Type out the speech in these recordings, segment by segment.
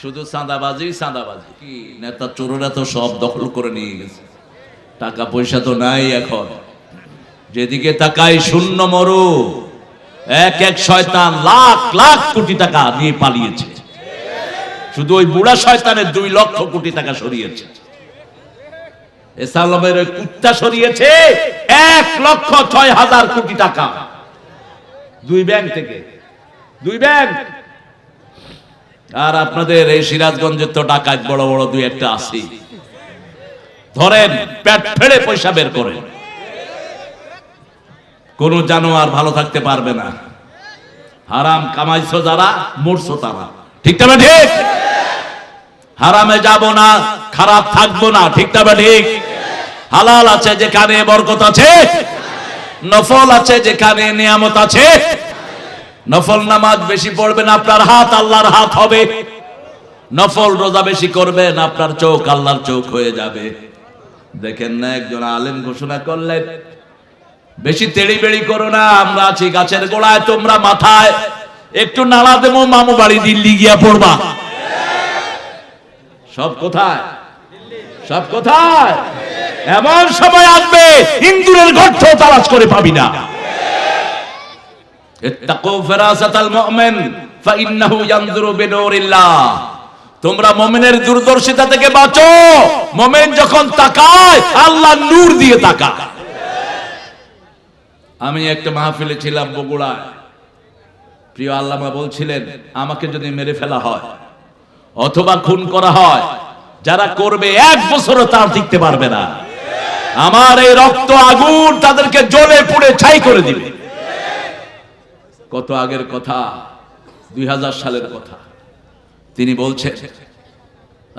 শুধু চাঁদাবাজি চাঁদাবাজি। কি নেতা চোরেরা তো সব দখল করে নিয়ে গেছে। টাকা পয়সা তো নাই এখন। যেদিকে তাকাই শূন্য মরু। এক এক শয়তান লাখ লাখ কোটি টাকা নিয়ে পালিয়েছে। শুধু ওই বুড়া শয়তানের দুই লক্ষ কোটি টাকা সরিয়েছে। এসালামের ওই কুত্তা সরিয়েছে এক লক্ষ ছয় হাজার কোটি টাকা। দুই ব্যাংক থেকে। দুই ব্যাংক। আর আপনাদের এই সিরাজগঞ্জের তো ডাকাত বড় বড় দুই একটা আছে। ধরেন, পেট ফেড়ে পয়সা বের করেন কোন জানোয়ার ভালো থাকতে পারবে না। হারাম কামাইছো যারা, মরছো তারা। ঠিক না ঠিক? হারামে যাব না, খারাপ থাকব না, ঠিক না ঠিক? হালাল আছে যেখানে বরকত আছে, নফল আছে যেখানে নিয়ামত আছে নফল নামাজ বেশি পড়বেন, আপনার হাত আল্লাহর হাত হবে। নফল রোজা বেশি করবেন, আপনার চোখ আল্লাহর চোখ হয়ে যাবে। দেখেন না, একজন আলেম ঘোষণা করলেন, বেশি তেড়ি বেড়ি করো না, আমরা আছি গাছের গোড়ায়, তোমরা মাথায় একটু নাড়া দেবো, মামু বাড়ি দিল্লি গিয়া পড়বা। সব কোথায়? সব কোথায়? এমন সময় আসবে, ইন্দুরের গর্ত তালাশ করে পাবি না। তোমরা মুমিনের দূরদর্শিতা থেকে বাঁচো। মুমিন যখন তাকায়, আল্লাহ নূর দিয়ে তাকায়। আমি একটা মাহফিলে ছিলাম বগুড়ায়। প্রিয় আল্লামা বলছিলেন, আমাকে যদি মেরে ফেলা হয়, অথবা খুন করা হয়, যারা করবে এক বছরও তার টিকতে পারবে না। আমার এই রক্ত আগুন তাদেরকে জ্বলে পুড়ে ছাই করে দিবে। কত আগের কথা? দুই হাজার সালের কথা। তিনি বলছেন,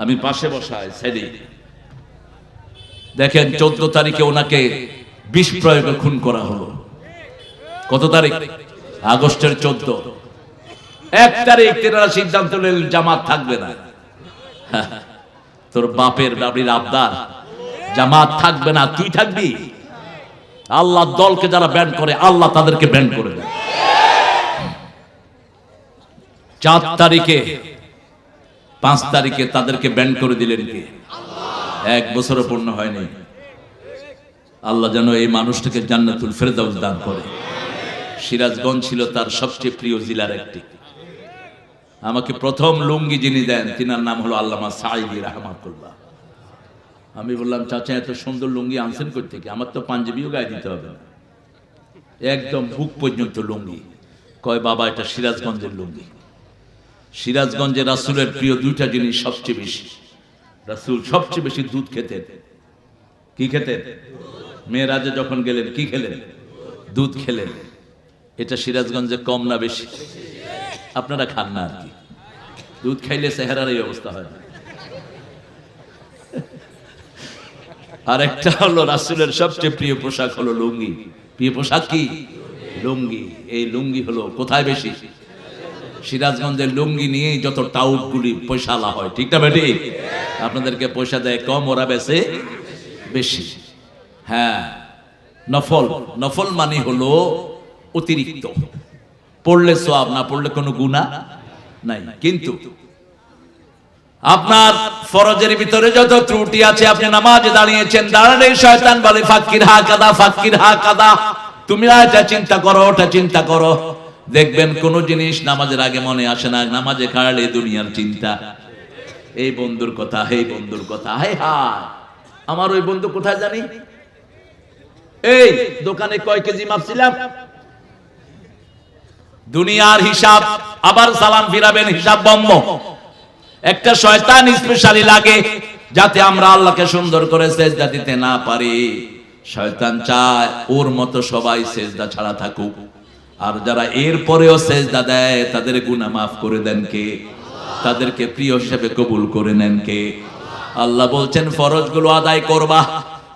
আমি পাশে বসায় সেদি দেখেন, চোদ্দ তারিখে ওনাকে বিষ প্রয়োগে খুন করা হলো। কত তারিখ? আগস্টের চোদ্দ। এক তারিখ তেনারা সিদ্ধান্ত নিলেন, জামাত থাকবে না। তোর বাপের বাড়ির আবদার, জামাত থাকবে না, তুই থাকবি? আল্লাহ দলকে যারা ব্যান করে, আল্লাহ তাদেরকে ব্যান করে দেয় চার তারিখে, পাঁচ তারিখে তাদেরকে ব্যান করে দিলেন কে? এক বছরও পূর্ণ হয়নি। আল্লাহ যেন এই মানুষটাকে জান্নাতুল ফেরদাউস দান করে। সিরাজগঞ্জ ছিল তার সবচেয়ে প্রিয় জেলার একটি। আমাকে প্রথম লুঙ্গি যিনি দেন, তিনার নাম হলো আল্লামা সাইদি রহমাতুল্লাহ। আমি বললাম, চাচা, এত সুন্দর লুঙ্গি আনছেন কই থেকে? আমার তো পাঞ্জাবিও গায়ে দিতে হবে না। একদম বুক পর্যন্ত লুঙ্গি। কয়, বাবা, এটা সিরাজগঞ্জের লুঙ্গি। সিরাজগঞ্জে রাসুলের প্রিয় দুইটা জিনিস সবচেয়ে বেশি। রাসুল সবচেয়ে বেশি দুধ খেতেন। কি খেতেন? মেয়েরাজে যখন গেলেন, কি খেলেন? দুধ খেলেন। এটা সিরাজগঞ্জে কম না বেশি। আপনারা খান না আর কি। দুধ খাইলে চেহারার এই অবস্থা হয় আর একটা হলো রাসুলের সবচেয়ে প্রিয় পোশাক হলো লুঙ্গি। প্রিয় পোশাক কি? লুঙ্গি। এই লুঙ্গি হলো কোথায় বেশি? সিরাজগঞ্জের লুঙ্গি নিয়েই যত টাউটগুলি পয়সালা হয়, ঠিক না বেটি? আপনাদেরকে পয়সা দেয় কম, ওরা বেশে বেশি। হ্যাঁ নফল নফল মানে হলো অতিরিক্ত। পড়লে সব না পড়লে কোনো গুণা নাই। কিন্তু আপনার ফরজের ভিতরে যত ত্রুটি আছে, আপনি নামাজে দাঁড়িয়েছেন, দাঁড়ালে শয়তান বলে, ফাক্কির হা কাদা, ফাক্কির হা কাদা। তুমি এটা চিন্তা করো, ওটা চিন্তা করো। দেখবেন কোন জিনিস নামাজের আগে মনে আসে না, নামাজে কাড়ালে দুনিয়ার চিন্তা। এই বন্ধুর কথা, এই বন্ধুর কথা, হাই হাই। আমার ওই বন্ধু কোথায় জানি? এই দোকানে কয় কেজি মাপছিলাম দুনিয়ার হিসাব, আবার সালাম ফিরাবেন, হিসাব বম্ব। একটা শয়তান স্পেশালি লাগে, যাতে আমরা আল্লাহকে সুন্দর করে সেজদা দিতে না পারি। শয়তান চায় ওর মতো সবাই সেজদা ছাড়া থাকুক। আর যারা এর পরেও সেজদা দেয়, তাদের গুনাহ মাফ করে দেন কে? তাদেরকে প্রিয় হিসেবে কবুল করে নেন কে? আল্লাহ বলছেন, ফরজগুলো আদায় করবা।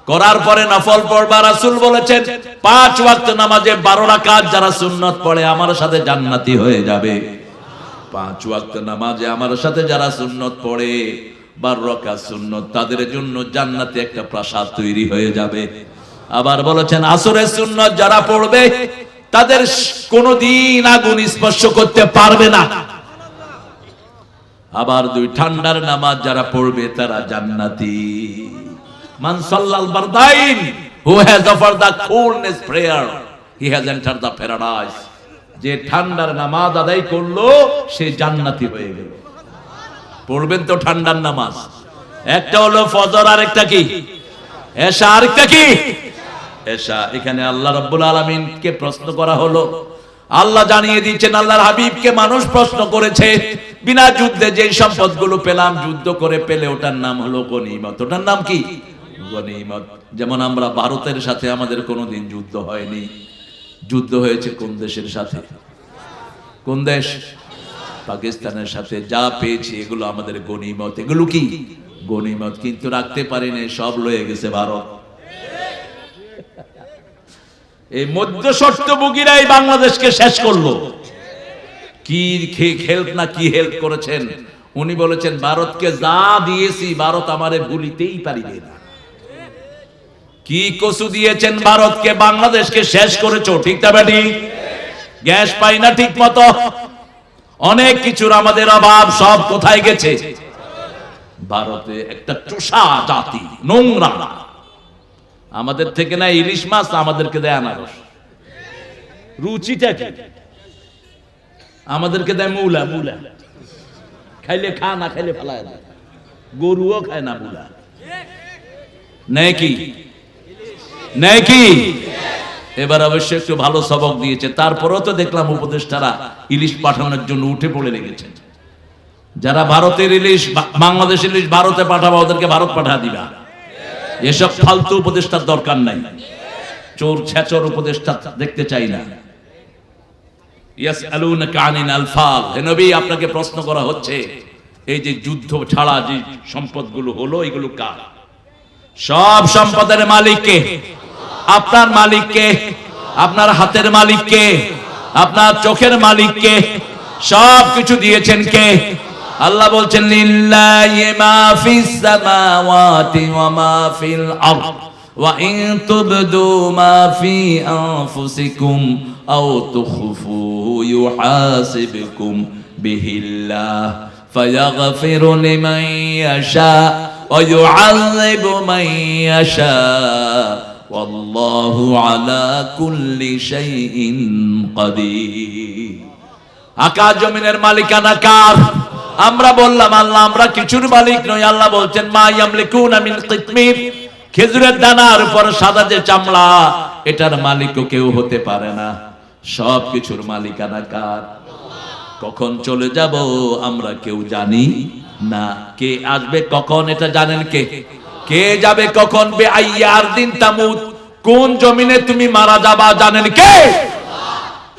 করার পরে নফল পড়বা। রাসূল বলেছেন, পাঁচ ওয়াক্ত নামাজে বারো রাকাত যারা সুন্নত পড়ে, আমার সাথে জান্নাতি হয়ে যাবে। পাঁচ ওয়াক্ত নামাজে আমার সাথে যারা সুন্নত পড়ে, বার রকা সুন্নত, তাদের জন্য জান্নাতে একটা প্রাসাদ তৈরি হয়ে যাবে। আবার বলেছেন, আসরের সুন্নত যারা পড়বে তাদের কোনদিন আগুন স্পর্শ করতে পারবে না। আবার দুই ঠান্ডার নামাজ যারা পড়বে তারা জান্নাতি। যে ঠান্ডার নামাজ আদায় করল, সে জান্নাতি হয়ে গেল। পড়বেন তো ঠান্ডার নামাজ। একটা হলো ফজর আর একটা কি আরেকটা কি? এশা এখানে আল্লাহ রাব্বুল আলামিনকে প্রশ্ন করা হলো। আল্লাহ জানিয়ে দিচ্ছেন, আল্লাহর হাবিবকে মানুষ প্রশ্ন করেছে, বিনা যুদ্ধে যে সম্পদগুলো পেলাম, যুদ্ধ করে পেলে ওটার নাম হলো গনিমত। ওটার নাম কি? গনিমত। যেমন আমরা ভারতের সাথে আমাদের কোনোদিন যুদ্ধ হয়নি। যুদ্ধ হয়েছে কোন দেশের সাথে? কোন দেশ? পাকিস্তানের সাথে। যা পেয়েছি, এগুলো আমাদের গনিমত। এগুলো কি? গনিমত। কিন্তু রাখতে পারিনি, সব লয়ে গেছে ভারত। এই মধ্যস্বর্তভোগীরাই বাংলাদেশকে শেষ করল। কি হেল্প না কি হেল্প করেছেন? উনি বলেছেন, ভারতকে যা দিয়েছি, ভারত আমারে ভুলিতেই পারিবে না। কি কসু দিয়েছেন ভারতকে? বাংলাদেশকে শেষ করেছ, ঠিক তা বেটি? গ্যাস পাই না ঠিক মতো। অনেক কিছুর আমাদের অভাব সব কোথায় গেছে? ভারতে একটা চোষা জাতি, নোংরা। আমাদের থেকে না ইলিশ মাছ আমাদেরকে দেয় আনারস। রুচিটা কি? আমাদেরকে দেয় মূলা মূলা। খাইলে খা না খাইলে ফেলায় না। গরুও খায় না মূলা। নেয় কি? নেয় কি? এবার অবশ্য একটু ভালো সবক দিয়েছে। তারপরেও তো দেখলাম উপদেষ্টারা ইলিশ পাঠানোর জন্য উঠে পড়ে লেগেছেন। যারা ভারতের ইলিশ বাংলাদেশ ইলিশ ভারতে পাঠাবা ওদেরকে ভারত পাঠা দিবা। এসব ফালতু উপদেষ্টার দরকার নাই। চোর, ছেচর উপদেষ্টা দেখতে চাই না। আপনাকে প্রশ্ন করা হচ্ছে, এই যে যুদ্ধ ছাড়া যে হলো, এগুলো কার? সব সম্পদের মালিককে আপনার মালিককে আপনার হাতের মালিককে আপনার চোখের মালিককে সব কিছু দিয়েছেন কে? আল্লাহ বলছেন লিল্লাহি মা ফিস সামাওয়াতি ওয়া মা ফিল আরদ ওয়া ইন তুবদু মা ফি আনফুসিকুম আও তুখফুহু ইউহাসিবকুম বিহিল্লাহ ফায়াগফিরু লিমান ইয়াশা ويعذب من يشاء والله على كل شيء قدير আকাশ জমিনের মালিকানা কার আমরা বললাম, আল্লাহ, আমরা কিছুর মালিক নই। আল্লাহ বলছেন, মা ইয়ামলিকুনা মিন কিতমির খেজুরের দানার উপর সাদা যে চামড়া, এটার মালিকও কেউ হতে পারে না। সব কিছুর মালিকানা কার? কখন চলে যাব আমরা কেউ জানি না। কে আসবে কখন, এটা জানেন কে? কে যাবে কখন? বে আইয়ার দিন তামুত কোন জমিনে তুমি মারা যাবা জানেন কে?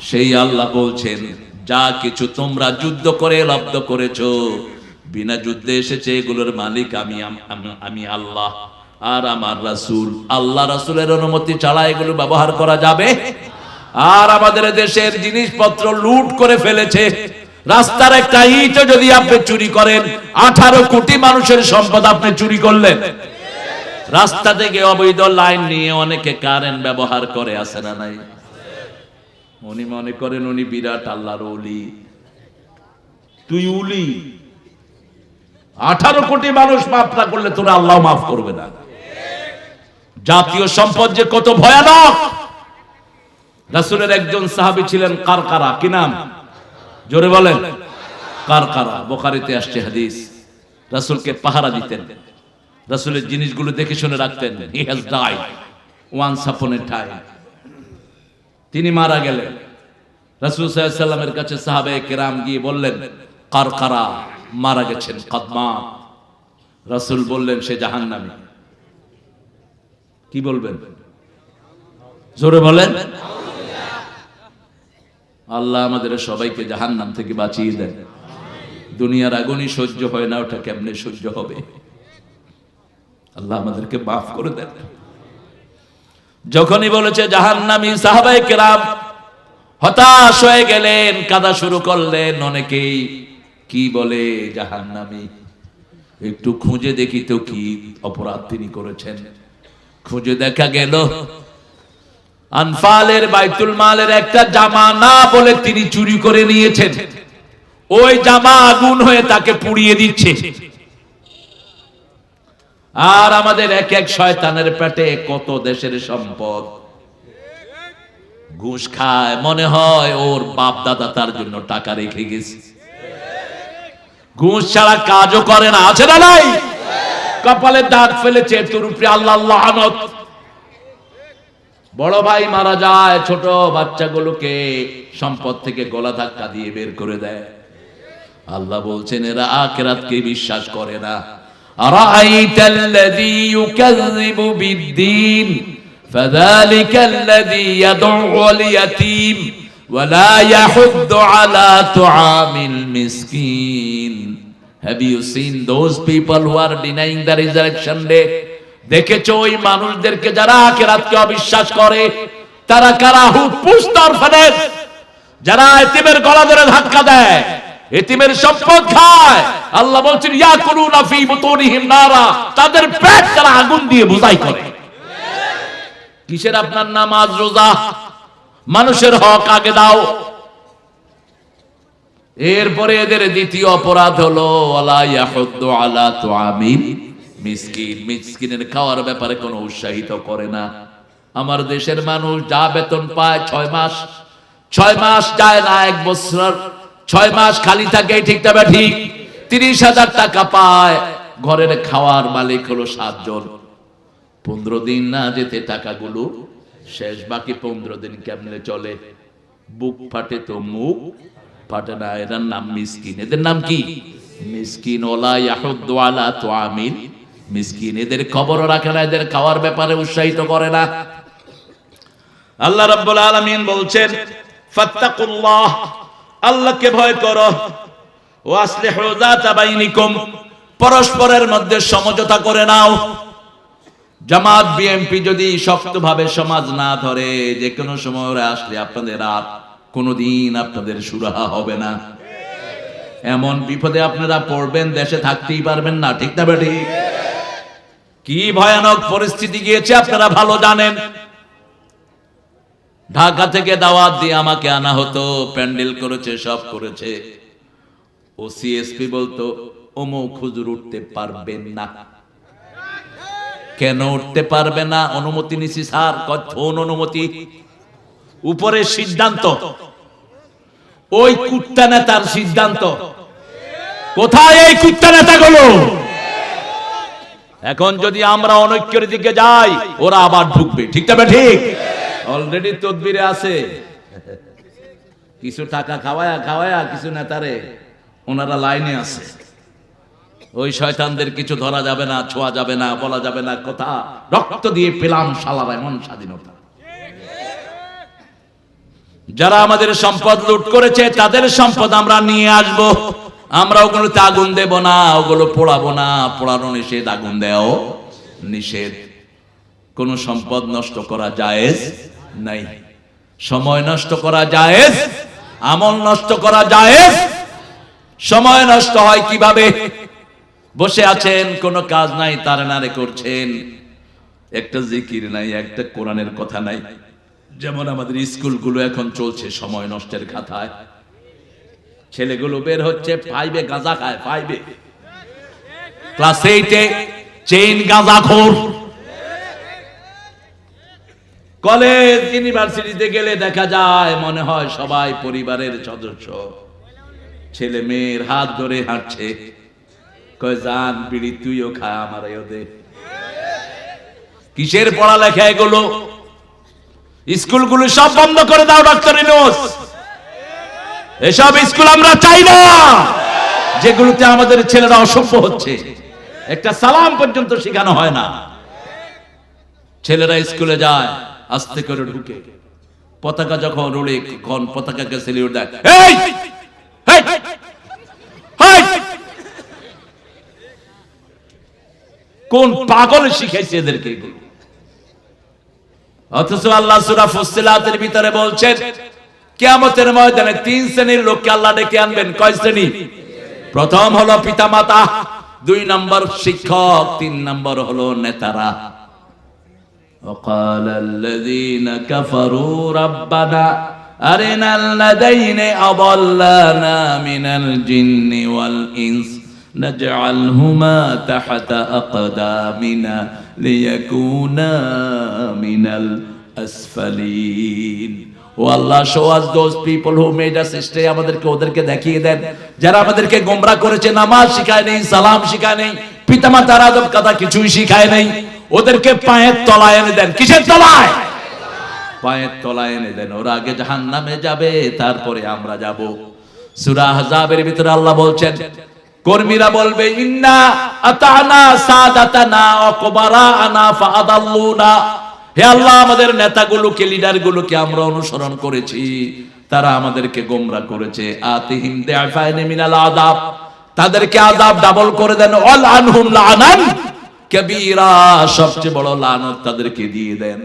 সেই আল্লাহ বলছেন যা কিছু তোমরা যুদ্ধ করে লব্ধ করেছ, বিনা যুদ্ধে এসেছে এগুলোর মালিক আমি, আম- আল্লাহ আর আমার রাসূল। আল্লাহ রাসূলের অনুমতি ছাড়া এগুলো ব্যবহার করা যাবে? আর আমাদের দেশের জিনিসপত্র লুট করে ফেলেছে। রাস্তার একটা ইটও যদি আপনি চুরি করেন, আঠারো কোটি মানুষের সম্পদ আপনি চুরি করলেন। রাস্তা থেকে অবৈধ লাইন নিয়ে অনেকে কারেন্ট ব্যবহার করে আসে না নাই? উনি মনে করেন উনি বিরাট আল্লাহর ওলি। তুই উলি। আঠারো কোটি মানুষ মাফ না করলে তোরা আল্লাহ মাফ করবে না। জাতীয় সম্পদ যে কত ভয়ানক। রাসূলের একজন সাহাবী ছিলেন কারকারা। কি নাম? জোরে বলেন। কারকারা। বোখারিতে আসছে হাদিস। রাসূলকে পাহারা দিতেন। রাসূলের জিনিসগুলো দেখে শুনে রাখতেন। He has died once upon A time তিনি মারা গেলেন। রাসূল সাল্লামের কাছে সাহাবে কেরাম গিয়ে বললেন, কারকারা, মারা গেছেন, কদমা। রাসূল বললেন, সে জাহান্নামী। কি বলবেন? জোরে বলেন। আল্লাহ আমাদের সবাইকে জাহান্নাম থেকে বাঁচিয়ে দেন। দুনিয়ার আগুনই সহ্য হয় না, ওটা কেমনে সহ্য হবে? আল্লাহ আমাদেরকে মাফ করে দেন। যখনই বলেছে জাহান্নামী সাহাবাই কেরাম হতাশ হয়ে গেলেন, কাদা শুরু করলেন অনেকেই। কি বলে জাহান্নামী? একটু খুঁজে দেখি তো কি অপরাধ তিনি করেছেন। খুঁজে দেখা গেল, আনফালের বাইতুল মালের একটা জামা না বলে তিনি চুরি করে নিয়েছেন। ওই জামা আগুন হয়ে তাকে পুড়িয়ে দিচ্ছে। আর আমাদের এক এক শয়তানের পেটে কত দেশের সম্পদ? ঘুষ খায়, মনে হয় ওর বাপ দাদা তার জন্য টাকা রেখে গেছে। ঘুষ ছাড়া কাজও করে না, আছে না নাই? কপালে দাগ ফেলেছে তোর উপরে আল্লাহ লানত বড় ভাই মারা যায়, ছোট বাচ্চাগুলোকে সম্পদ থেকে গলা ধাক্কা দিয়ে বের করে দেয়। আল্লাহ বলছেন, এরা আখেরাতকে বিশ্বাস করে না। أرأيت الذي يكذب بالدين فذلك الذي يدعو اليتيم ولا يحض على طعام المسكين Have you seen those people who are denying the resurrection day? দেখেছো ওই মানুষদেরকে যারা আখেরাতকে অবিশ্বাস করে তারা কারা হুট পুস্তর ফানে যারা এতিমের গলা ধরে ধাক্কা দেয় এতিমের সম্পদ খায়। আল্লাহ বলছেন, ইয়া করুন ফি বুতুনিহিম নারা। তাদের পেট তারা আগুন দিয়ে বুঝাই করে। কিসের আপনার নামাজ, রোজা? মানুষের হক আগে দাও। এরপরে এদের দ্বিতীয় অপরাধ হলো আলা ইয়াহুদ্দু আলা তুআমিল মিসকিন। মিসকিনের খাওয়ার ব্যাপারে কোনো উৎসাহিত করে না। আমার দেশের মানুষ যা বেতন পায় ছয় মাস ছয় মাস যায় না এক বছর ছয় মাস খালি থাকে ঠিক তবে ঠিক? তিরিশ হাজার টাকা পায়। ঘরের খাওয়ার মালিক হলো সাতজন। পনেরো দিন না যেতে টাকাগুলো শেষ, বাকি পনেরো দিন কেমনে চলে? বুক ফাটে তো মুখ, ফাটে না, এদের নাম মিসকিন। এদের নাম কি? মিসকিন ওলা ইয়াহুদ্দু আলা তুআমিন। মিসকিন, এদের খবরও রাখে না, এদের খাওয়ার ব্যাপারে উৎসাহিত করে না। আল্লাহ রাব্বুল আলামিন বলছেন, ফাত্তাকুল্লাহ। আল্লাহকে ভয় করো। ও আসলিহু যাতা পরস্পরের মধ্যে সমঝোতা করে নাও। জামাত বিএমপি যদি শক্তভাবে সমাজ না ধরে যে কোনো সময় আসলে আপনাদের আর কোনোদিন আপনাদের সুরাহা হবে না। এমন বিপদে আপনারা পড়বেন, দেশে থাকতেই পারবেন না, ঠিক না বেটি? কি ভয়ানক পরিস্থিতি গিয়েছে, আপনারা ভালো জানেন। ঢাকা থেকে দাওয়াত দিয়ে আমাকে আনা হতো, প্যান্ডেল করেছে, সব করেছে। ও সিএসপি বলতো, অমুক হুজুর উঠতে পারবেন না। কেন উঠতে পারবে না? অনুমতি নিছি, স্যার কখন অনুমতি? উপরের সিদ্ধান্ত। ওই কুত্তা নেতার সিদ্ধান্ত। কোথায় এই কুত্তা নেতাগুলো? এখন যদি আমরা অনৈক্যের দিকে যাই, ওরা আবার ঢুকবে, ঠিক তবে ঠিক? অলরেডি তদবিরে আছে। কিছু টাকা খাওয়ায়া খাওয়ায়া কিছু নেতারে ওনারা লাইনে আছে। ওই শয়তানদের কিছু ধরা যাবে না, ছোঁয়া যাবে না, বলা যাবে না, কথা। রক্ত দিয়ে পেলাম শালার এমন স্বাধীনতা। যারা আমাদের সম্পদ লুট করেছে, তাদের সম্পদ আমরা নিয়ে আসব। আমরা ওগুলোতে আগুন দেব না, ওগুলো পোড়াবো না। পোড়ানো নিষেধ, আগুন দেও নিষেধ। কোন সম্পদ নষ্ট করা জায়েজ নাই। সময় নষ্ট করা জায়েজ, আমল নষ্ট করা জায়েজ। সময় নষ্ট হয় কীভাবে? বসে আছেন, কোনো কাজ নাই, তার নারে করছেন। একটা জিকির নাই, একটা কোরআনের কথা নাই। যেমন আমাদের স্কুলগুলো এখন চলছে সময় নষ্টের খাতায়। ছেলেগুলো বের হচ্ছে ফাইভে গাঁজা খায় ফাইভে ক্লাস এইটে চেইন গাঁজা খোর। কলেজ, ইউনিভার্সিটিতে গেলে দেখা যায়, মনে হয় সবাই পরিবারের সদস্য। ছেলে মেয়ের হাত ধরে হাঁটছে। কয় বিড়ি, তুইও খা আমার কিসের পড়ালেখা এগুলো? স্কুলগুলো সব বন্ধ করে দাও, ডক্টর ইনোস। এসব স্কুল আমরা চাই না। যেগুলোতে আমাদের ছেলেরা অসভ্য হচ্ছে। একটা সালাম পর্যন্ত শেখানো হয় না। ছেলেরা স্কুলে যায়। আস্তে করে ঢুকে। পতাকা যখন রোড়ে কখন পতাকাকে সেলিউট দেয়। এই! কোন পাগল শিখেছে এদেরকে অথচ আল্লাহ সূরা ফুসসিলাতের ভিতরে বলছেন, কিয়ামতের ময়দানে তিন শ্রেণির লোককে আল্লাহ ডেকে আনবেন। কয় শ্রেণি? প্রথম হলো পিতামাতা, দুই নম্বর শিক্ষক, তিন নম্বর হলো নেতারা। وقال الذين كفروا ربنا أرنا الذين أضلانا من الجن والإنس نجعلهما تحت أقدامنا ليكونا من الأسفلين ও Allah show us those people who made us stay আমাদেরকে ওদেরকে দেখিয়ে দেন যারা আমাদেরকে গোমরা করেছে নামাজ শিখায় নেই সালাম শিখায় নেই পিতামাতার আদব কথা কিছুই শিখায় নেই ওদেরকে পায়ের তলায় এনে দেন। কিসের তলায়? পায়ের তলায় এনে দেন। ওরা আগে জাহান নামে যাবে, তারপরে আমরা যাব। সূরা আহজাবের ভিতরে আল্লাহ বলছেন, কর্মীরা বলবে, ইন্না আতানা সাদাতানা ওয়া কুবারানা ফাআদাল্লুনা। হে আল্লাহ, আমাদের নেতাগুলোকে, লিডারগুলোকে আমরা অনুসরণ করেছি। তারা আমাদেরকে গোমরা করেছে। আতিহিম দিআফাইনি মিনাল আযাব। তাদেরকে আযাব ডাবল করে দেন। অল আনহুম লানান কবীরা সবচেয়ে বড় লানত তাদেরকে দিয়ে দেন।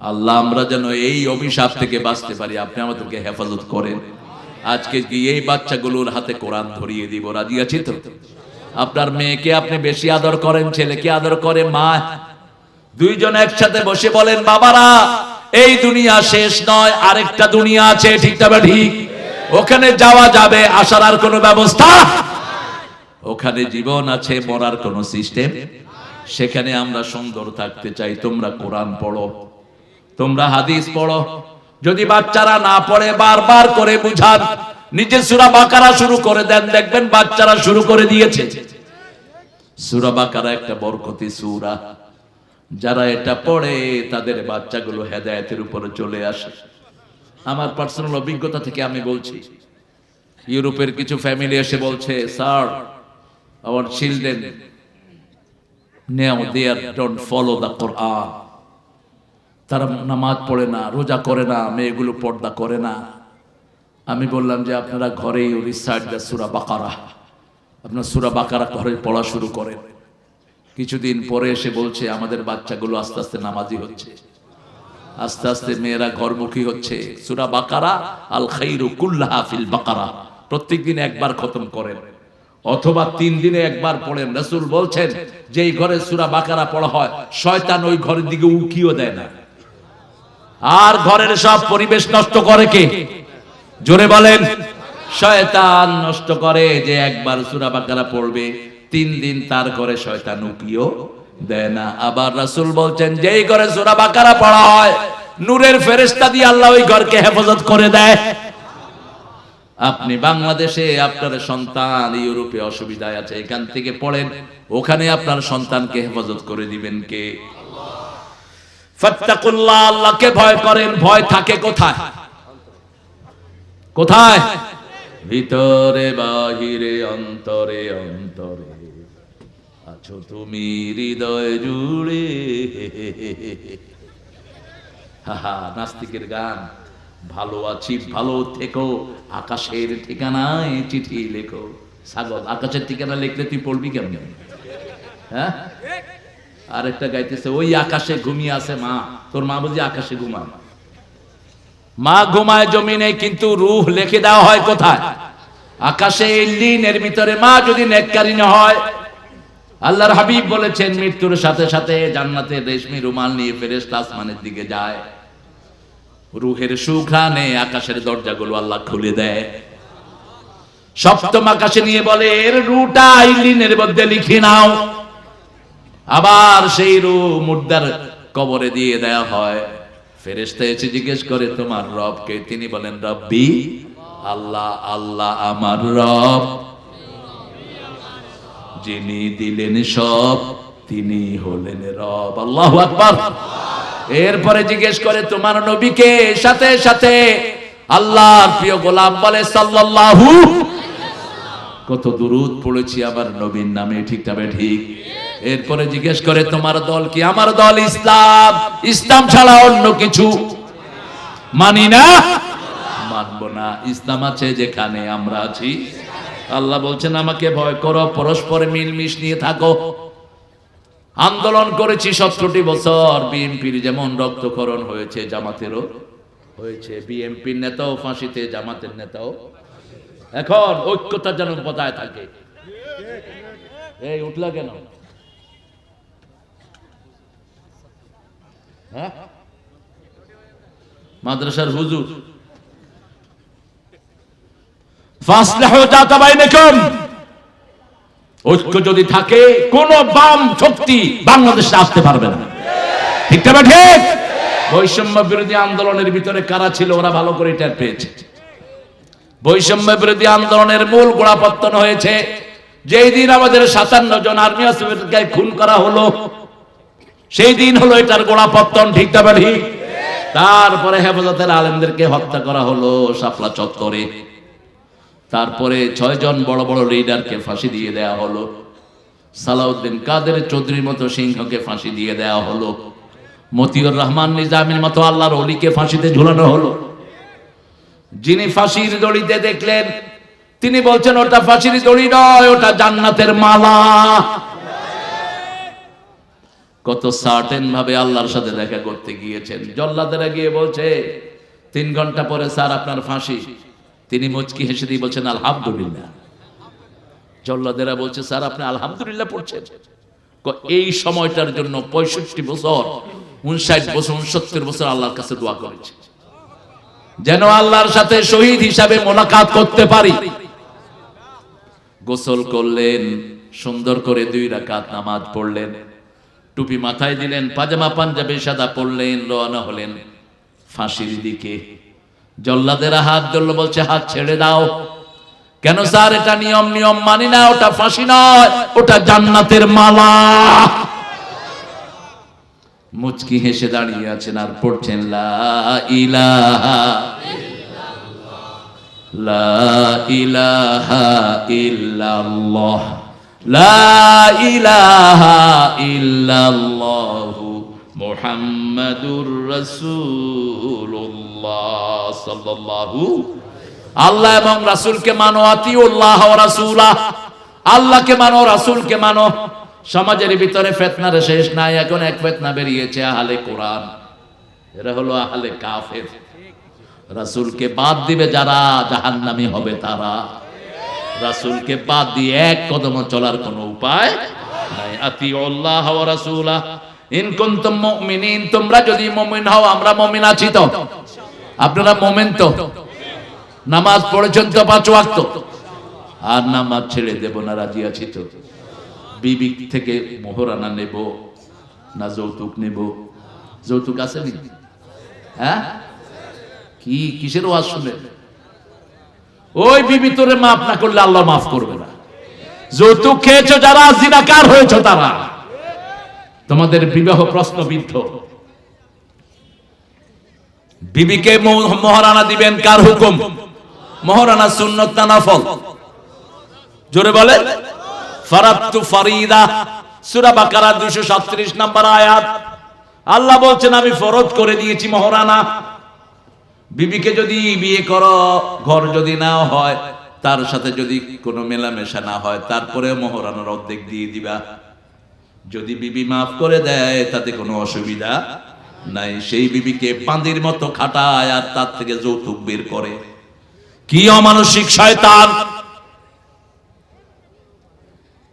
আল্লাহ, আমরা যেন এই অভিশাপ থেকে বাঁচতে পারি, আপনি আমাদেরকে হেফাজত করেন। আজকে কি এই বাচ্চাগুলোর হাতে কোরআন ধরিয়ে দিব, রাজি আছি তো? আপনার মেয়েকে আপনি বেশি আদর করেন, ছেলেকে আদর করে, মা, দুইজন একসাথে বসে বলেন, বাবারা, এই দুনিয়া শেষ নয়, আরেকটা দুনিয়া আছে, ঠিক তবে ঠিক? ওখানে যাওয়া যাবে, আসার আর কোনো ব্যবস্থা? ওখানে জীবন আছে, মরার কোনো সিস্টেম সেখানে আমরা সুন্দর থাকতে চাই। তোমরা কোরআন পড়ো, তোমরা হাদিস পড়ো। যদি বাচ্চারা না পড়ে, বারবার করে বুঝান। নিজে সুরা বাকারা শুরু করে দেন, দেখবেন বাচ্চারা শুরু করে দিয়েছে। সুরা বাকারা একটা বরকতি সুরা। যারা এটা পড়ে, তাদের বাচ্চাগুলো হেদায়েতের উপরে চলে আসে। আমার পার্সোনাল অভিজ্ঞতা থেকে আমি বলছি, ইউরোপের কিছু ফ্যামিলি এসে বলছে sir our children now they're don't follow the Quran তারা নামাজ পড়ে না, রোজা করে না, মেয়েগুলো পর্দা করে না। আমি বললাম যে আপনারা ঘরেই রিসার্চ দ্য সুরা বাকারা। আপনার সুরা বাকারা ঘরে পড়া শুরু করেন। কিছুদিন পরে এসে বলছে, আমাদের বাচ্চাগুলো আস্তে আস্তে নামাজি হচ্ছে। আস্তে আস্তে মেয়েরা ঘরমুখী হচ্ছে। সুরা বাকারা, আল খাইরু কুল্লাহা ফিল বাকারা। প্রত্যেকদিন একবার খতম করেন। অথবা তিন দিনে একবার পড়েন রসুল বলছেন যে এই ঘরে সুরা বাকারা পড়া হয়, শয়তান ওই ঘরের দিকে উকিও দেয় না। আর ঘরের সব পরিবেশ নষ্ট করে কে? জোরে বলেন, শয়তান নষ্ট করে যে একবার সুরা বাকারা পড়বে, তিন দিন তার ঘরে শয়তান উকিও দেয় না। আবার রাসূল বলছেন, যেই ঘরে সুরা বাকারা পড়া হয়, নূরের ফেরেশতা দিয়ে আল্লাহ ওই ঘরকে হেফাজত করে দেয়। আপনি বাংলাদেশে আপনার সন্তান ইউরোপে অসুবিধায় আছে, এখান থেকে পড়েন, ওখানে আপনার সন্তানকে হেফাজত করে দিবেন কে? আল্লাহকে ভয় করেন, ভয় থাকে কোথায়? কোথায়? ভিতরে, বাহিরে, অন্তরে অন্তরে। আছো তুমি হৃদয় জুড়ে। হাহা নাস্তিকের গান। ভালো আছি, ভালো থেকো। আকাশের ঠিকানায় চিঠি লেখো। সাগর, আকাশের ঠিকানা লিখলে তুই পড়বি কেমন? হ্যাঁ? আরেকটা গাইতেছে, ওই আকাশে ঘুমিয়ে আছে মা। তোর মা বুঝি আকাশে ঘুমায়? মা ঘুমায় জমিনে, কিন্তু রুহ লিখে দেওয়া হয় কোথায়? আকাশে ইল্লিনের ভিতরে। মা যদি নেককারী না হয়, আল্লাহর হাবিব বলেছেন, মৃত্যুর সাথে সাথে জান্নাতের রেশমি রুমাল নিয়ে ফেরেশতা আসমানের দিকে যায়। রুহের সুঘ্রাণে আকাশের দরজাগুলো আল্লাহ খুলে দেয়। সপ্তম আকাশে নিয়ে বলে, এর রুটা ইল্লিনের মধ্যে লিখে নাও। আবার সেই রু মুর্দার কবরে দিয়ে দেয়া হয়। ফেরেশতা এসে জিজ্ঞেস করে, তোমার রবকে তিনি বলেন, রব্বি, আল্লাহ আল্লাহ আমার রব। যিনি দিলেন সব, তিনি হলেন রব। আল্লাহু আকবার। এরপরে জিজ্ঞেস করে, তোমার নবীকে সাথে সাথে আল্লাহর প্রিয় গোলাম বলে সাল্লাল্লাহু কত দুরুদ পড়েছি আমার নবীর নামে, ঠিক তবে ঠিক? এরপরে জিজ্ঞেস করে, তোমার দল কি আমার দল ইসলাম? ইসলাম ছাড়া অন্য কিছু মানি না? মানব না, ইসলাম আছে যেখানে আমরা আছি। আল্লাহ বলছেন, আমাকে ভয় করো, পরস্পর মিলমিশ নিয়ে থাকো। আন্দোলন করেছি সতেরোটি বছর। বিএনপির যেমন রক্তকরণ হয়েছে, জামাতেরও হয়েছে। বিএনপির নেতাও ফাঁসিতে, জামাতের নেতাও। এখন ঐক্যতা যেন বজায় থাকে। এই উঠলা কেন? হ্যাঁ? মাদ্রাসার হুজুর। ফাসলাহু যাতা বাইনাকুম ঐক্য যদি থাকে, কোন বাম শক্তি বাংলাদেশে আসতে পারবে না। ঠিক না ঠিক? বৈষম্য বিরোধী আন্দোলনের ভিতরে কারা ছিল, ওরা ভালো করে টের পেয়েছে। বৈষম্য বিরোধী আন্দোলনের মূল গোড়াপত্তন হয়েছে, যেই দিন আমাদের সাতান্ন জন আর্মি অফিসারকে খুন করা হলো, সেই দিন হলো এটার গোড়াপত্তন, ঠিক না ঠিক? তারপরে হেফাজতের আলেমদেরকে হত্যা করা হলো, শাপলা চত্বরে। তারপরে ছয়জন বড় বড় লিডারকে ফাঁসি দিয়ে দেয়া হলো। সালাউদ্দিন কাদের চৌধুরীর মতো সিংহকে ফাঁসি দিয়ে দেয়া হলো। মতিউর রহমান নিজামের মতো আল্লাহর অলিকে ফাঁসিতে ঝুলানো হলো। যিনি ফাঁসির দড়িতে দেখলেন, তিনি বলছেন, ওটা ফাঁসির দড়ি নয়, ওটা জান্নাতের মালা। কত সার্টেন ভাবে আল্লাহর সাথে দেখা করতে গিয়েছেন। জল্লাদেরা গিয়ে বলছে, তিন ঘণ্টা পরে স্যার আপনার ফাঁসি। তিনি মুচকি হেসে দিয়ে বলছেন, আলহামদুলিল্লাহ। জল্লাদেরা বলছে, স্যার, আপনি আলহামদুলিল্লাহ পড়ছেন। এই সময়টার জন্য পঁয়ষট্টি বছর, উনষাট বছর, উনসত্তর বছর আল্লাহর কাছে দোয়া করেছে। যেন আল্লাহর সাথে শহীদ হিসাবে মোলাকাত করতে পারি। গোসল করলেন, সুন্দর করে দুই রাকাত নামাজ পড়লেন। টুপি মাথায় দিলেন, পাজামা, পাঞ্জাবি, সাদা পড়লেন রওনা হলেন। ফাঁসির দিকে জল্লাদেরা হাত ধরলো বলছে, হাত ছেড়ে দাও। কেন স্যার, এটা নিয়ম নিয়ম মানি না, ওটা ফাঁসি নয়, ওটা জান্নাতের মালা। মুচকি হেসে দাঁড়িয়ে আছেন আর পড়ছেন, লা ইলাহা লা ইলাহা মুহাম্মাদুর রাসূলুল্লাহ সাল্লাল্লাহু, আল্লাহ এবং রাসূলকে মানো, আতিউল্লাহ রাসূলা আল্লাহকে মানো, রাসূলকে মানো। সমাজের ভিতরে ফেতনার শেষ নাই, এখন এক ফেতনা বেরিয়েছে, আহলে কোরআন। এরা হলো আহলে কাফের। রাসূলকে বাদ দিবে যারা, জাহান্নামী হবে তারা। রাসূলকে বাদ দিয়ে এক কদম চলার কোনো উপায় নাই। আতি আল্লাহ ওয়া রাসূলা ইন কুনতুম মুমিনিন, তোমরা যদি মুমিন হও, আমরা মুমিন আছি তো। আপনারা মুমিন তো? নামাজ পড়েছেন তো পাঁচ ওয়াক্ত? আর নামাজ ছেড়ে দেব না, রাজি আছি তো। বিবি থেকে মোহরানা নেব, না যৌতুক নেব। যৌতুক আছে নি? হ্যাঁ? কি, কিসের ওয়াজ শুনে? ওই বিবি তোরে মাফ না করলে আল্লাহ মাফ করবে না। যৌতুক খেয়েছো যারা, জিনাকার হয়েছে তারা। তোমাদের বিবাহ প্রশ্নবিদ্ধ। বিবিকে মহারানা দিবেন কার হুকুম? মহারানা সুন্নত না নফল। জোরে বলে। ফারাত্তু ফারিদা। সূরা বাকারা 237 নম্বর আয়াত। আল্লাহ বলছেন, আমি ফরজ করে দিয়েছি মহারানা। বিবিকে যদি বিয়ে করো, ঘর যদি না হয়, তার সাথে যদি কোনো মেলামেশা না হয় তারপরে মহারানার অর্ধেক দিয়ে দিবা। যদি বিবি মাফ করে দেয়, তাতে কোনো অসুবিধা নাই। সেই বিবিকে পান্দির মতো খাটায় আর তার থেকে যৌতুক বের করে। কি অমানসিক শয়তান!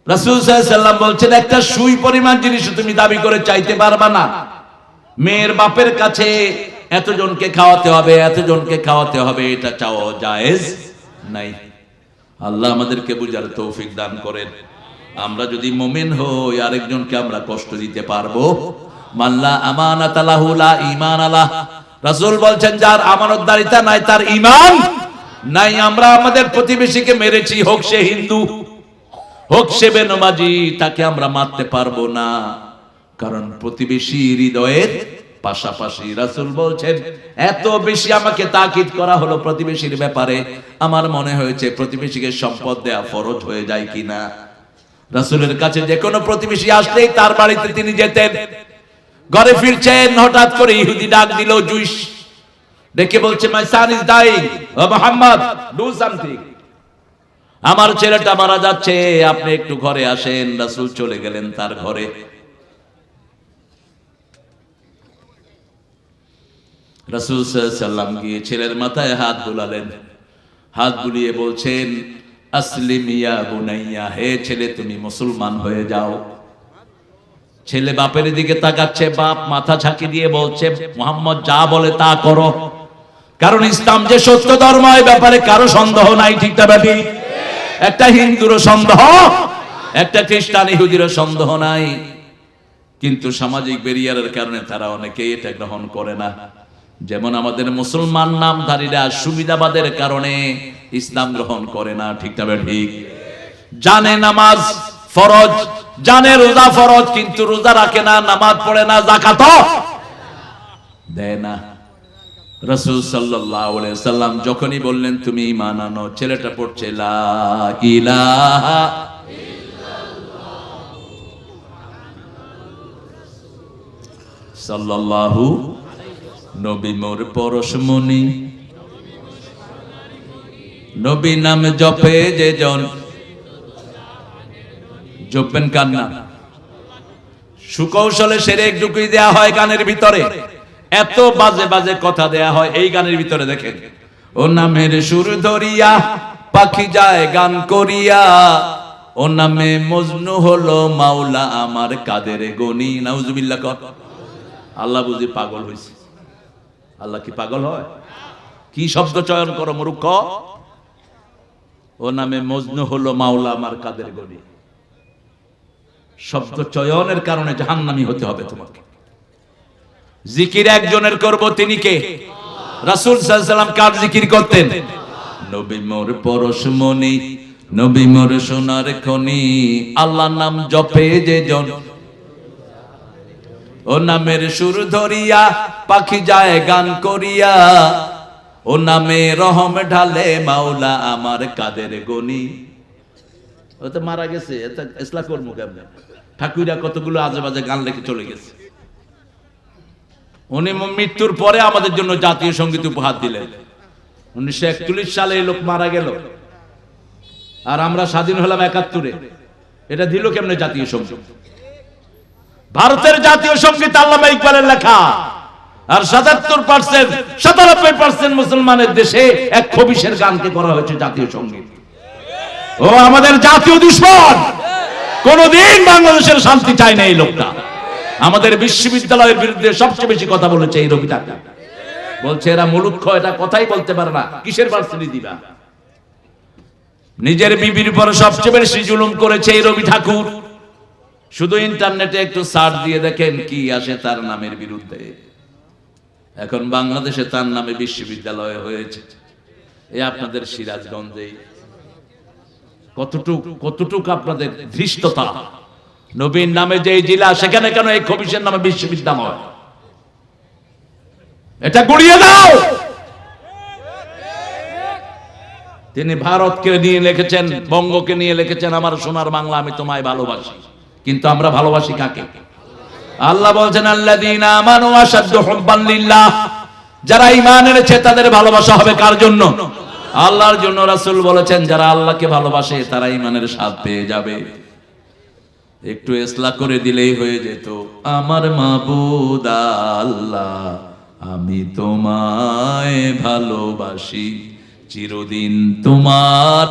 রাসূল সাল্লাম বলছেন, একটা সুই পরিমাণ জিনিস তুমি দাবি করে চাইতে পারবা না। মেয়ের বাপের কাছে এতজনকে খাওয়াতে হবে, এতজনকে খাওয়াতে হবে, এটা চাওয়া জায়েজ নাই। আল্লাহ আমাদেরকে বুঝার তৌফিক দান করেন। আমরা যদি মোমেন হই, আরেকজনকে আমরা কষ্ট দিতে পারব। মাল্লা আমানাত রাসূল যার আমানতদারিতা নাই, তার ঈমান নাই। আমরা আমাদের প্রতিবেশীকে মেরেছি, হোক সে হিন্দু, হোক সে তাকে আমরা মারতে পারব না। কারণ প্রতিবেশী হৃদয়ের পাশাপাশি রাসূল বলছেন, এত বেশি আমাকে তাকিদ করা হলো প্রতিবেশীর ব্যাপারে। আমার মনে হয়েছে প্রতিবেশীকে সম্পদ দেয়া ফরজ হয়ে যায় কিনা? রাসূলের কাছে যে কোনো প্রতিবেশী আসলেই তার বাড়িতে তিনি যেতেন। ঘরে ফিরছেন, হঠাৎ করে ইহুদি ডাক দিল জুইস ডেকে বলছে my son is dying oh Muhammad do something আমার ছেলেটা মারা যাচ্ছে, আপনি একটু ঘরে আসেন। রাসূল চলে গেলেন তার ঘরে। রাসূল সাল্লাম গিয়ে ছেলের মাথায় হাত বুলালেন। হাত বুলিয়ে বলছেন আসলিম ইয়া বুনাইয়া, হে ছেলে, তুমি মুসলমান হয়ে যাও। ছেলে বাপের দিকে তাকাচ্ছে, বাপ মাথা ঝাঁকি দিয়ে বলছে, মোহাম্মদ, যা বলে তা করো। কারণ ইসলাম যে সত্য ধর্ম এই ব্যাপারে কারও সন্দেহ নাই ঠিকটা ব্যাপী? একটা হিন্দুরও সন্দেহ, একটা খ্রিস্টান ইহুদিরও সন্দেহ নাই। কিন্তু সামাজিক বেরিয়ারের কারণে তারা অনেকেই এটা গ্রহণ করে না। যেমন আমাদের মুসলমান নামধারীরা সুবিধাবাদের কারণে ইসলাম গ্রহণ করে না, ঠিক তবে ঠিক। জানে নামাজ ফরজ, জানে রোজা ফরজ, কিন্তু রোজা রাখে না, নামাজ পড়ে না জাকাত দেয় না। রসুল সাল্লাম যখনই বললেন, তুমি আনো, ছেলেটা পড়ছে সাল্লাল্লাহু নবী মোর পরশমণি নবী নাম জপে যে জন। জপবেন কান না সুকৌশলে সেরে একটুকুই দেয়া হয় গানের ভিতরে। এত বাজে বাজে কথা দেয়া হয় এই গানের ভিতরে দেখেন। ও নামের সুর ধরিয়া পাখি যায় গান করিয়া। ও নামে মজনু হলো মাওলা আমার কাদের গনি। নাউজুবিল্লাহ কর। আল্লাহ বুঝি পাগল হয়েছে আল্লাহ কি পাগল হয়? কি শব্দ চয়ন করো, মূর্খ? ও নামে মজনু হলো মাওলা আমার কাদের গনি শব্দ চয়নের কারণে জাহান্নামি হতে হবে তোমাকে। জিকির একজনের করব, তিনি কে? রাসূল সাল্লাল্লাহু কার জিকির করতেন? নবী মোর পরশমণি নবী মোর সোনার খনি। আল্লাহর নাম জপে যে জন ও নামের সুর ধরিয়া পাখি যায় গান করিয়া। ও নামে রহম ঢালে মাওলা আমার কাদের গনি। ও তো মারা গেছে কর্ম কেমন? ঠাকুরা কতগুলো আজে বাজে গান লিখে চলে গেছে। উনি মৃত্যুর পরে আমাদের জন্য জাতীয় সংগীত উপহার দিলেন। উনিশশো একচল্লিশ সালে এই লোক মারা গেল। আর আমরা স্বাধীন হলাম একাত্তরে। এটা দিল কেমনে জাতীয় সংগীত? ভারতের জাতীয় সংগীত আল্লামা ইকবালের লেখা। আর সাতাত্তর পার্সেন্ট সাতানব্বই পার্সেন্ট মুসলমানের দেশে এক খবিসের গানকে করা হয়েছে জাতীয় সংগীত। ও আমাদের জাতীয় দুশ্মন! কোনদিন বাংলাদেশের শান্তি চায় না এই লোকটা। আমাদের বিশ্ববিদ্যালয়ের বিরুদ্ধে সবচেয়ে বেশি কথা বলেছে এই রবি ঠাকুর বলছে, এরা মুলুক্ষ এটা কথাই বলতে পারে না। কিসের ভার্সিটি দিবা? নিজের বিবির উপর সবচেয়ে বেশি জুলুম করেছে এই রবি ঠাকুর। শুধু ইন্টারনেটে একটু সার্চ দিয়ে দেখেন কি আসে তার নামের বিরুদ্ধে। এখন বাংলাদেশে তার নামে বিশ্ববিদ্যালয় হয়েছে। এই আপনাদের সিরাজগঞ্জে কতটুক কতটুক আপনাদের ধৃষ্টতা? নবীন নামে যে জেলা, সেখানে কেন এই খবিসের নামে বিশ্ববিদ্যালয়? এটা গুড়িয়ে দাও! তিনি ভারতকে নিয়ে লিখেছেন, বঙ্গকে নিয়ে লিখেছেন, আমার সোনার বাংলা আমি তোমায় ভালোবাসি। কিন্তু আমরা ভালোবাসি কাকে? আল্লাহ বলছেন, আল্লাযীনা আমানু আশাদ্দু যারা ঈমান এনেছে, তাদের ভালোবাসা হবে কার জন্য? আল্লাহর জন্য রাসূল বলেছেন, যারা আল্লাহকে ভালোবাসে, তারা ঈমানের স্বাদ পেয়ে যাবে। একটু ইসলাহ করে দিলেই হয়ে যেত, আমার মাবুদ আল্লাহ, আমি তোমায় ভালোবাসি, চিরদিন তোমার